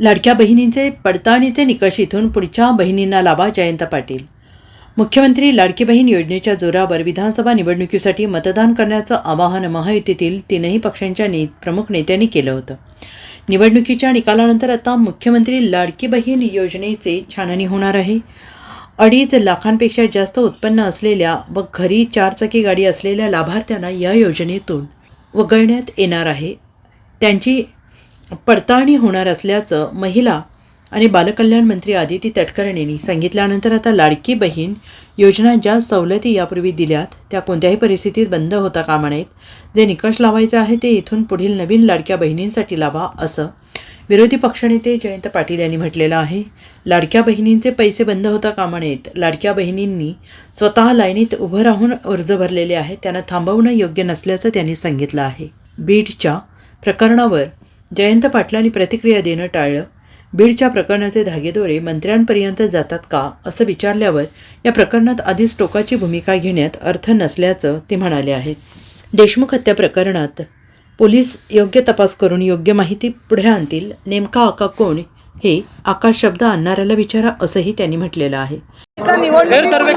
लाडक्या बहिणींचे पडताळणीचे निकष इथून पुढच्या बहिणींना लाभा जयंत पाटील. मुख्यमंत्री लाडकी बहीण योजनेच्या जोरावर विधानसभा निवडणुकीसाठी मतदान करण्याचं आवाहन महायुतीतील तीनही पक्षांच्या ने प्रमुख नेत्यांनी केलं होतं. निवडणुकीच्या निकालानंतर आता मुख्यमंत्री लाडकी बहीण योजनेचे छाननी होणार आहे. अडीच लाखांपेक्षा जास्त उत्पन्न असलेल्या व घरी चारचाकी गाडी असलेल्या लाभार्थ्यांना या योजनेतून वगळण्यात येणार आहे. त्यांची पडताळणी होणार असल्याचं महिला आणि बालकल्याण मंत्री आदिती तटकरे यांनी सांगितल्यानंतर आता लाडकी बहीण योजना ज्या सवलती यापूर्वी दिल्यात त्या कोणत्याही परिस्थितीत बंद होता कामा नयेत. जे निकष लावायचे आहे ते इथून पुढील नवीन लाडक्या बहिणींसाठी लावा असं विरोधी पक्षनेते जयंत पाटील यांनी म्हटलेलं आहे. लाडक्या बहिणींचे पैसे बंद होता कामा नयेत. लाडक्या बहिणींनी स्वतः लाईनीत उभं राहून अर्ज भरलेले आहेत. त्यांना थांबवणं योग्य नसल्याचं त्यांनी सांगितलं आहे. बीडच्या प्रकरणावर जयंत पाटलांनी प्रतिक्रिया देणं टाळलं. बीडच्या प्रकरणाचे धागेदोरे मंत्र्यांपर्यंत जातात का असं विचारल्यावर या प्रकरणात आधीच टोकाची भूमिका घेण्यात अर्थ नसल्याचं ते म्हणाले आहेत. देशमुख हत्या प्रकरणात पोलीस योग्य तपास करून योग्य माहिती पुढे आणतील नेमका आका कोण हे आकाश शब्द आणणाऱ्याला विचारा असंही त्यांनी म्हटलेलं आहे. निवडणुकीपूर्वी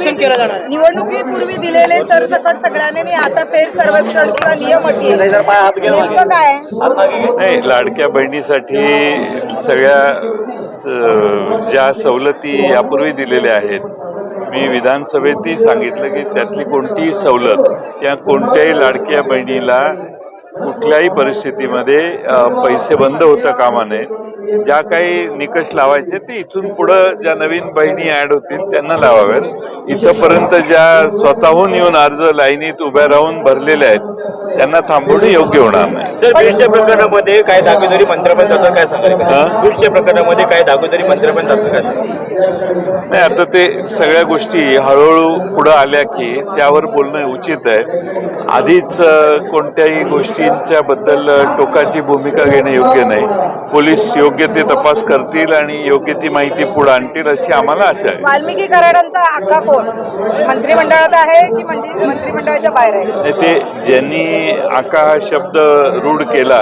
निवडणुकीपूर्वी दिलेले सरसकट सगळ्यांनी आता फेर सर्वेक्षण किंवा नियम काय? नाही लाडक्या बहिणीसाठी सगळ्या ज्या सवलती यापूर्वी दिलेल्या आहेत मी विधानसभेतही सांगितलं की त्यातली कोणतीही सवलत या कोणत्याही लाडक्या बहिणीला कुठल्याही परिस्थितीमध्ये पैसे बंद होता कामा नये ज्या काही निकष लावायचे ते इथून पुढं ज्या नवीन बहिणी ॲड होतील त्यांना लावाव्यात. इथंपर्यंत ज्या स्वतःहून येऊन अर्ज लाईनीत उभ्या राहून भरलेल्या आहेत त्यांना थांबवणे योग्य होणार नाही. सर बीडच्या प्रकरणामध्ये काय दागोदरी मंत्रपण जातं काय सांगाल हा? बीडच्या प्रकरणामध्ये काय दागोदरी मंत्रपण जातं काय नाही? आता ते सगळ्या गोष्टी हळूहळू पुढं आल्या की त्यावर बोलणं उचित आहे. आधीच कोणत्याही गोष्टींच्या बद्दल टोकाची भूमिका घेणे योग्य नाही. पोलीस योग्य ते तपास करतील आणि योग्य ती माहिती पुढे आणतील अशी आम्हाला आशा आहे. वाल्मिकी कराडांचा आका कोण? मंत्रिमंडळात आहे की मंत्री मंत्रिमंडळाच्या बाहेर आहे? ते ज्यांनी आका हा शब्द रूढ केला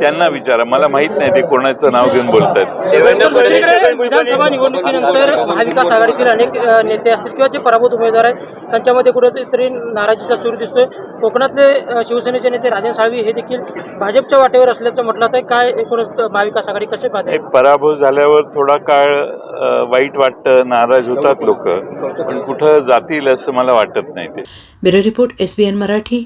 त्यांना विचारा. मला माहीत नाही ते कोणाचं नाव घेऊन फडणवीस दुसरीकडे विधानसभा निवडणुकीनंतर महाविकास आघाडीतील अनेक नेते असतील किंवा जे पराभूत उमेदवार आहेत त्यांच्यामध्ये कुठेतरी नाराजीचा सूर दिसतोय. कोकणातले शिवसेनेचे नेते राजन साळवी हे देखील भाजपच्या वाटेवर असल्याचं म्हटलं जातं काय एकूणच महाविकास आघाडी कसे पाहते पराभव झाल्यावर थोडा काळ वाईट वाटतं नाराज होतात लोक. पण कुठं जातील असं मला वाटत नाही ते. Bureau report S B N Marathi.